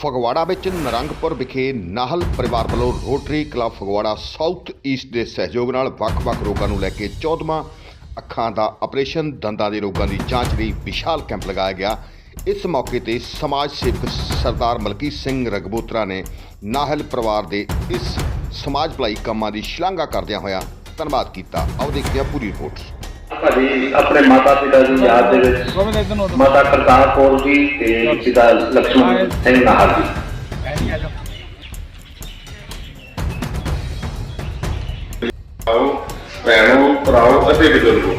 ਫਗਵਾੜਾ ਵਿੱਚ ਨਰੰਗਪੁਰ ਵਿਖੇ ਨਾਹਲ ਪਰਿਵਾਰ ਵੱਲੋਂ rotary club Phagwara south east ਦੇ ਸਹਿਯੋਗ ਨਾਲ ਵੱਖ-ਵੱਖ ਰੋਗਾਂ ਨੂੰ ਲੈ ਕੇ 14ਵਾਂ ਅੱਖਾਂ ਦਾ ਆਪਰੇਸ਼ਨ, ਦੰਦਾਂ ਦੇ ਰੋਗਾਂ ਦੀ ਜਾਂਚ ਲਈ ਵਿਸ਼ਾਲ ਕੈਂਪ ਲਗਾਇਆ ਗਿਆ। ਇਸ ਮੌਕੇ ਤੇ ਸਮਾਜ ਸੇਵਕ ਸਰਦਾਰ ਮਲਕੀਤ ਸਿੰਘ ਰਗਬੋਤਰਾ ਨੇ ਨਾਹਲ ਪਰਿਵਾਰ ਦੇ ਇਸ ਸਮਾਜ ਭਲਾਈ ਕੰਮਾਂ ਦੀ ਸ਼ਲਾਘਾ ਕਰਦਿਆਂ ਹੋਇਆ ਧੰਨਵਾਦ ਕੀਤਾ। ਆਓ ਦੇਖਦੇ ਹਾਂ ਪੂਰੀ ਰਿਪੋਰਟ। ਭਾਜੀ ਆਪਣੇ ਮਾਤਾ ਪਿਤਾ ਦੀ ਯਾਦ ਦੇ ਵਿੱਚ ਮਾਤਾ ਕਰਤਾਰ ਕੌਰ ਜੀ ਤੇ ਪਿਤਾ ਲక్ష్ਮਣ ਸਿੰਘ ਨਾਹਰ ਜੀ। ਆਓ ਭੈਣੋ ਭਰਾਓ ਅਤੇ ਬਜ਼ੁਰਗੋ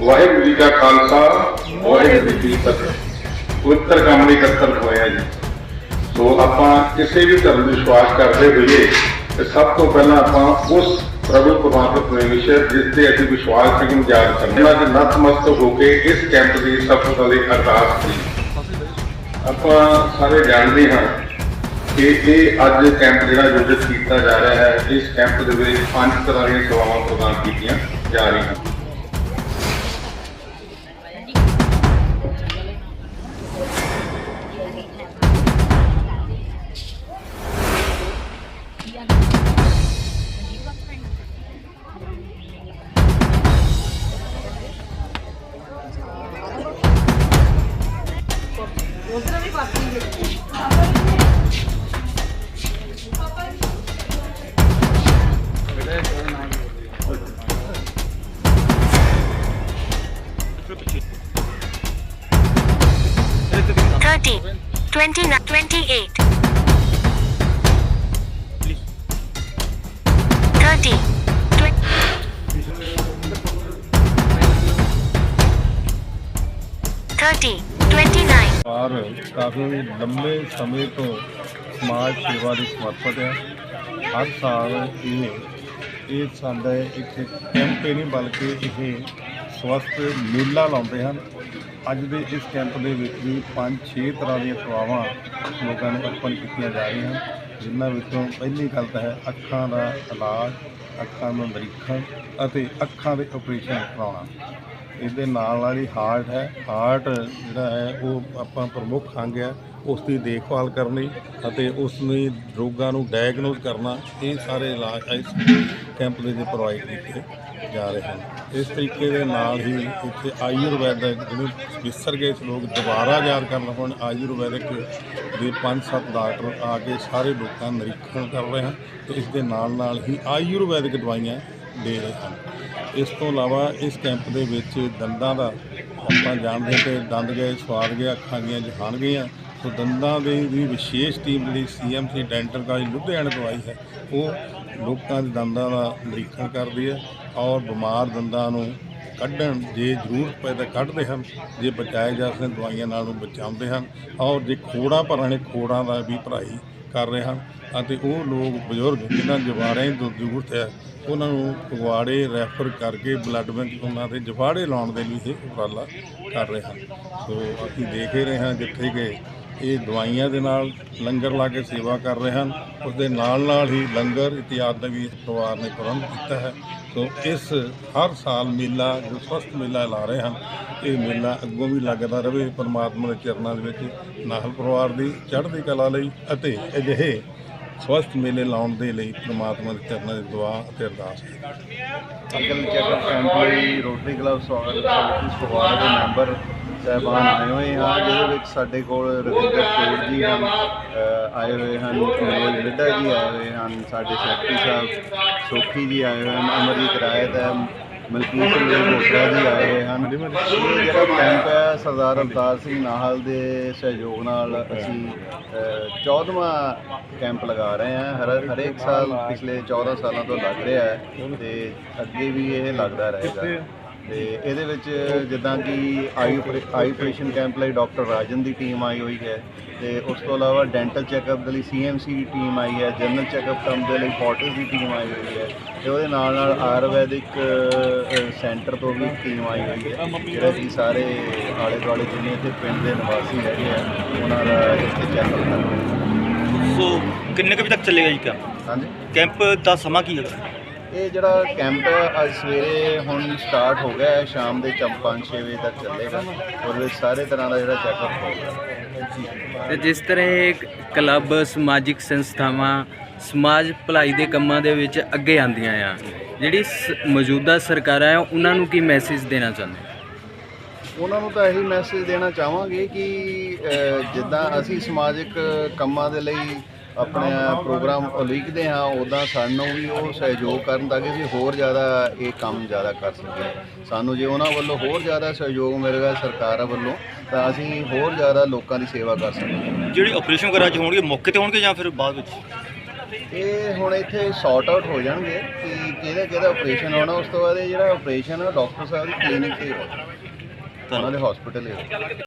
ਵਾਹਿਗੁਰੂ ਜੀ ਕਾ ਖਾਲਸਾ ਵਾਹਿਗੁਰੂ ਜੀ ਕੀ ਫਤਿਹ। ਪਵਿੱਤਰ ਕੰਮ ਲਈ ਇਕੱਤਰ ਹੋਇਆ ਜੀ। ਸੋ ਆਪਾਂ ਕਿਸੇ ਵੀ ਧਰਮ ਵਿਸ਼ਵਾਸ ਕਰਦੇ ਹੋਈਏ ਤੇ ਸਭ ਤੋਂ ਪਹਿਲਾਂ ਆਪਾਂ ਉਸ ਪ੍ਰਭੂ ਪਰਮਾਤਮਾ ਪਰਮੇਸ਼ਰ ਜਿਸ ਤੇ ਅਸੀਂ ਵਿਸ਼ਵਾਸ ਸਿੰਘ ਯਾਦ ਹਾਂ ਕਿ ਨਤਮਸਤਕ ਹੋ ਕੇ ਇਸ ਕੈਂਪ ਦੀ ਸਫਲਤਾ ਲਈ ਅਰਦਾਸ ਕੀਤੀ ਆਪਾਂ ਸਾਰੇ ਜਾਣਦੇ ਹਾਂ ਕਿ ਇਹ ਅੱਜ ਕੈਂਪ ਜਿਹੜਾ ਆਯੋਜਿਤ ਕੀਤਾ ਜਾ ਰਿਹਾ ਹੈ, ਇਸ ਕੈਂਪ ਦੇ ਵਿੱਚ ਪੰਜ ਤਰ੍ਹਾਂ ਦੀਆਂ ਸੇਵਾਵਾਂ ਪ੍ਰਦਾਨ ਕੀਤੀਆਂ ਜਾ ਰਹੀਆਂ। ਹਨ thirty, twenty-nine, twenty-eight, thirty, twen- thirty, twenty-nine, ਪਰਿਵਾਰ ਕਾਫੀ ਲੰਬੇ ਸਮੇਂ ਤੋਂ ਸਮਾਜ ਸੇਵਾ ਲਈ ਸਮਰਪਿਤ ਹੈ ਹਰ ਸਾਲ ਇਹ ਇਹ ਸਾਡਾ ਇੱਕ ਕੈਂਪ ਹੀ ਨਹੀਂ ਬਲਕਿ ਇਹ ਸਵਸਥ ਮੇਲਾ ਲਾਉਂਦੇ ਹਨ ਅੱਜ ਦੇ ਇਸ ਕੈਂਪ ਦੇ ਵਿੱਚ ਵੀ 5-6 ਤਰ੍ਹਾਂ ਦੀਆਂ ਸੇਵਾਵਾਂ ਲੋਕਾਂ ਨੂੰ ਅਰਪਣ ਕੀਤੀਆਂ ਜਾ ਰਹੀਆਂ ਹਨ, ਜਿਨ੍ਹਾਂ ਵਿੱਚੋਂ ਪਹਿਲੀ ਗੱਲ ਤਾਂ ਹੈ ਅੱਖਾਂ ਦਾ ਇਲਾਜ, ਅੱਖਾਂ ਦਾ ਨਿਰੀਖਣ ਅਤੇ ਅੱਖਾਂ ਦੇ ਆਪਰੇਸ਼ਨ ਕਰਾਉਣਾ। ਇਸ ਦੇ ਨਾਲ ਨਾਲ ਹੀ ਹਾਰਟ ਹੈ ਹਾਰਟ ਜਿਹੜਾ ਹੈ ਉਹ ਆਪਾਂ ਪ੍ਰਮੁੱਖ ਅੰਗ ਹੈ ਉਸ ਦੀ ਦੇਖਭਾਲ ਕਰਨੀ ਅਤੇ ਉਸ ਨੂੰ ਰੋਗਾਂ ਨੂੰ ਡਾਇਗਨੋਸ ਕਰਨਾ, ਇਹ ਸਾਰੇ ਇਲਾਜ ਇਸ ਕੈਂਪ ਦੇ ਵਿੱਚ ਪ੍ਰੋਵਾਈਡ ਕੀਤੇ। ਜਾ ਰਹੇ ਹਨ। ਇਸ ਤਰੀਕੇ ਦੇ ਨਾਲ ਹੀ ਇੱਥੇ ਆਯੁਰਵੈਦਿਕ ਜਿਹਨੂੰ ਵਿਸਰ ਗਏ ਸੀ ਲੋਕ ਦੁਬਾਰਾ ਯਾਦ ਕਰਨ ਹੁਣ ਆਯੁਰਵੈਦਿਕ ਦੇ ਪੰਜ ਸੱਤ ਡਾਕਟਰ ਆ ਕੇ ਸਾਰੇ ਲੋਕਾਂ ਨਿਰੀਖਣ ਕਰ ਰਹੇ ਹਨ ਤੇ ਇਸ ਦੇ ਨਾਲ ਨਾਲ ਹੀ ਆਯੁਰਵੈਦਿਕ ਦਵਾਈਆਂ ਦੇ ਰਹੇ ਹਨ। ਇਸ ਤੋਂ ਇਲਾਵਾ ਇਸ ਕੈਂਪ ਦੇ ਵਿੱਚ ਦੰਦਾਂ ਦਾ ਆਪਾਂ ਜਾਣਦੇ ਕਿ ਦੰਦ ਗਏ, ਸਵਾਦ ਗਏ, ਅੱਖਾਂ ਗਈਆਂ, ਜਹਾਨ ਗਈਆਂ। ਸੋ ਦੰਦਾਂ ਦੇ ਵੀ ਵਿਸ਼ੇਸ਼ ਟੀਮ ਜਿਹੜੀ ਸੀਐਮਸੀ ਡੈਂਟਲ ਕਾਲਜ ਲੁਧਿਆਣਾ ਤੋਂ ਆਈ ਹੈ, ਉਹ ਲੋਕਾਂ ਦੇ ਦੰਦਾਂ ਦਾ ਨਿਰੀਖਣ ਕਰਦੀ ਹੈ। ਔਰ ਬਿਮਾਰ ਦੰਦਾਂ ਨੂੰ ਕੱਢਣ ਜੇ ਜ਼ਰੂਰਤ ਪਏ ਤਾਂ ਕੱਢਦੇ ਹਨ, ਜੇ ਬਚਾਏ ਜਾ ਸਕਦੇ ਦਵਾਈਆਂ ਨਾਲ ਨੂੰ ਬਚਾਉਂਦੇ ਹਨ ਔਰ ਜੇ ਖੋੜਾਂ ਭਰਣੇ ਖੋੜਾਂ ਦਾ ਵੀ ਭਰਾਈ ਕਰ ਰਹੇ ਹਨ ਅਤੇ ਉਹ ਲੋਕ ਬਜ਼ੁਰਗ ਜਿਨ੍ਹਾਂ ਜਵਾੜਿਆਂ ਦੀ ਜ਼ਰੂਰਤ ਹੈ, ਉਹਨਾਂ ਨੂੰ ਫਗਵਾੜੇ ਰੈਫਰ ਕਰਕੇ ਬਲੱਡ ਬੈਂਕ ਉਹਨਾਂ ਦੇ ਜਵਾੜੇ ਲਾਉਣ ਦੇ ਲਈ ਇਹ ਉਪਰਾਲਾ ਕਰ ਰਹੇ ਹਨ। ਸੋ ਅਸੀਂ ਦੇਖ ਹੀ ਰਹੇ ਹਾਂ ਜਿੱਥੇ ਕਿ ਇਹ ਦਵਾਈਆਂ ਦੇ ਨਾਲ ਲੰਗਰ ਲਾ ਕੇ ਸੇਵਾ ਕਰ ਰਹੇ ਹਨ। ਉਸ ਦੇ ਨਾਲ ਨਾਲ ਹੀ ਲੰਗਰ ਇਤਿਆਦ ਦਾ ਵੀ ਇਸ ਪਰਿਵਾਰ ਨੇ ਪ੍ਰਬੰਧ ਕੀਤਾ ਹੈ। ਸੋ ਇਸ ਹਰ ਸਾਲ ਮੇਲਾ ਜੋ ਸਵਸਥ ਮੇਲਾ ਲਾ ਰਹੇ ਹਨ। ਇਹ ਮੇਲਾ ਅੱਗੋਂ ਵੀ ਲੱਗਦਾ ਰਹੇ, ਪਰਮਾਤਮਾ ਦੇ ਚਰਨਾਂ ਦੇ ਵਿੱਚ ਨਾਹਲ ਪਰਿਵਾਰ ਦੀ ਚੜ੍ਹਦੀ ਕਲਾ ਲਈ ਅਤੇ ਅਜਿਹੇ ਸਵਸਥ ਮੇਲੇ ਲਾਉਣ ਦੇ ਲਈ ਪਰਮਾਤਮਾ ਦੇ ਚਰਨਾਂ ਦੀ ਦੁਆ ਅਤੇ ਅਰਦਾਸ। ਹੈ ਅੰਕਲ ਚੈੱਕਅਪ ਕੈਂਪ ਰੋਟਰੀ ਕਲੱਬ ਸਵਾਗਤ ਕਮੇਟੀ ਦੇ ਮੈਂਬਰ ਸਹਿਬਾਨ ਆਏ ਹੋਏ ਹਾਂ ਜਿਹਦੇ ਵਿੱਚ ਸਾਡੇ ਕੋਲ ਰਵਿੰਦਰ ਕੋਟ ਜੀ ਹਨ ਆਏ ਹੋਏ ਹਨ ਮਨੋਜ ਮਿੱਡਾ ਜੀ ਆਏ ਹੋਏ ਹਨ ਸਾਡੇ ਸੈਕਟਰੀ ਸਾਹਿਬ ਸੋਖੀ ਜੀ ਆਏ ਹੋਏ ਹਨ ਅਮਰਜੀਤ ਰਾਇਤ ਹੈ ਮਲਕੀਤ ਸਿੰਘ ਘੋਟਰਾ ਜੀ ਆਏ ਹੋਏ ਹਨ। ਇਹ ਜਿਹੜਾ ਕੈਂਪ ਹੈ ਸਰਦਾਰ ਅਵਤਾਰ ਸਿੰਘ ਨਾਹਲ ਦੇ ਸਹਿਯੋਗ ਨਾਲ ਅਸੀਂ ਅ, 14ਵਾਂ ਕੈਂਪ ਲਗਾ ਰਹੇ ਹਾਂ। ਹਰ ਹਰੇਕ ਸਾਲ ਪਿਛਲੇ 14 ਸਾਲਾਂ ਤੋਂ ਲੱਗ ਰਿਹਾ ਹੈ ਤੇ ਅੱਗੇ ਵੀ ਇਹ ਲੱਗਦਾ ਰਹੇਗਾ। ਤੇ ਇਹਦੇ ਵਿੱਚ ਜਿੱਦਾਂ ਕਿ ਆਈ ਆਈ ਆਪਰੇਸ਼ਨ ਕੈਂਪ ਲਈ ਡਾਕਟਰ ਰਾਜਨ ਦੀ ਟੀਮ ਆਈ ਹੋਈ ਹੈ ਤੇ ਉਸ ਤੋਂ ਇਲਾਵਾ ਡੈਂਟਲ ਚੈੱਕਅਪ ਦੇ ਲਈ ਸੀਐਮਸੀ ਦੀ ਟੀਮ ਆਈ ਹੈ ਜਨਰਲ ਚੈੱਕਅਪ ਕੰਮ ਦੇ ਲਈ ਫੋਰਟਿਸ ਦੀ ਟੀਮ ਆਈ ਹੋਈ ਹੈ ਤੇ ਉਹਦੇ ਨਾਲ ਨਾਲ ਆਯੁਰਵੈਦਿਕ ਸੈਂਟਰ ਤੋਂ ਵੀ ਟੀਮ ਆਈ ਹੋਈ ਹੈ ਜਿਹੜਾ ਕਿ ਸਾਰੇ ਆਲੇ ਦੁਆਲੇ ਜਿੰਨੇ ਇੱਥੇ ਪਿੰਡ ਦੇ ਨਿਵਾਸੀ ਹੈਗੇ ਆ ਉਹਨਾਂ ਦਾ ਇੱਥੇ ਚੈੱਕਅਪ ਕਰਦੇ ਸੋ ਕਿੰਨੇ ਕੁ ਵਜੇ ਤੱਕ ਚੱਲੇਗਾ ਜੀ ਕੈਂਪ? ਹਾਂਜੀ। ਕੈਂਪ ਦਾ ਸਮਾਂ ਕੀ ਹੈਗਾ? ਇਹ ਜਿਹੜਾ ਕੈਂਪ ਅੱਜ ਸਵੇਰੇ ਹੁਣ ਸਟਾਰਟ ਹੋ ਗਿਆ ਹੈ ਸ਼ਾਮ ਦੇ 5-6 ਵਜੇ ਤੱਕ ਚੱਲੇਗਾ। ਉਹਦੇ ਵਿੱਚ ਸਾਰੇ ਤਰ੍ਹਾਂ ਦਾ ਜਿਹੜਾ ਚੈੱਕਅਪ ਹੋਊਗਾ। ਤੇ ਜਿਸ ਤਰ੍ਹਾਂ ਇਹ ਕਲੱਬ ਸਮਾਜਿਕ ਸੰਸਥਾਵਾਂ ਸਮਾਜ ਭਲਾਈ ਦੇ ਕੰਮਾਂ ਦੇ ਵਿੱਚ ਅੱਗੇ ਆਉਂਦੀਆਂ ਆ ਜਿਹੜੀ ਮੌਜੂਦਾ ਸਰਕਾਰਾਂ ਆ ਉਹਨਾਂ ਨੂੰ ਕੀ ਮੈਸੇਜ ਦੇਣਾ ਚਾਹੁੰਦੇ? ਉਹਨਾਂ ਨੂੰ ਤਾਂ ਇਹੀ ਮੈਸੇਜ ਦੇਣਾ ਚਾਹਾਂਗੇ ਕਿ ਜਿੱਦਾਂ ਅਸੀਂ ਸਮਾਜਿਕ ਕੰਮਾਂ ਦੇ ਲਈ ਆਪਣੇ ਪ੍ਰੋਗਰਾਮ ਉਲੀਕਦੇ ਹਾਂ ਉਦਾਂ ਸਾਨੂੰ ਵੀ ਉਹ ਸਹਿਯੋਗ ਕਰਨ ਤਾਂ ਕਿ ਅਸੀਂ ਹੋਰ ਜ਼ਿਆਦਾ ਇਹ ਕੰਮ ਜ਼ਿਆਦਾ ਕਰ ਸਕੀਏ। ਸਾਨੂੰ ਜੇ ਉਹਨਾਂ ਵੱਲੋਂ ਹੋਰ ਜ਼ਿਆਦਾ ਸਹਿਯੋਗ ਮਿਲੇਗਾ ਸਰਕਾਰ ਵੱਲੋਂ ਤਾਂ ਅਸੀਂ ਹੋਰ ਜ਼ਿਆਦਾ ਲੋਕਾਂ ਦੀ ਸੇਵਾ ਕਰ ਸਕਾਂਗੇ ਜਿਹੜੇ ਆਪਰੇਸ਼ਨ ਵਗੈਰਾ ਚ ਹੋਣਗੇ ਮੌਕੇ ਤੇ ਹੋਣਗੇ ਜਾਂ ਫਿਰ ਬਾਅਦ ਵਿੱਚ? ਇਹ ਹੁਣ ਇੱਥੇ ਸੌਰਟ ਆਊਟ ਹੋ ਜਾਣਗੇ ਕਿ ਕਿਹਦਾ ਕਿਹਦਾ ਆਪਰੇਸ਼ਨ ਹੋਣਾ ਉਸ ਤੋਂ ਬਾਅਦ ਇਹ ਜਿਹੜਾ ਆਪਰੇਸ਼ਨ ਹੈ ਡਾਕਟਰ ਸਾਹਿਬ ਦੀ ਕਲੀਨਿਕ ਤੇ ਹੋਣਾ। ਉਹਨਾਂ ਦੇ ਹਸਪੀਟਲ ਹੀ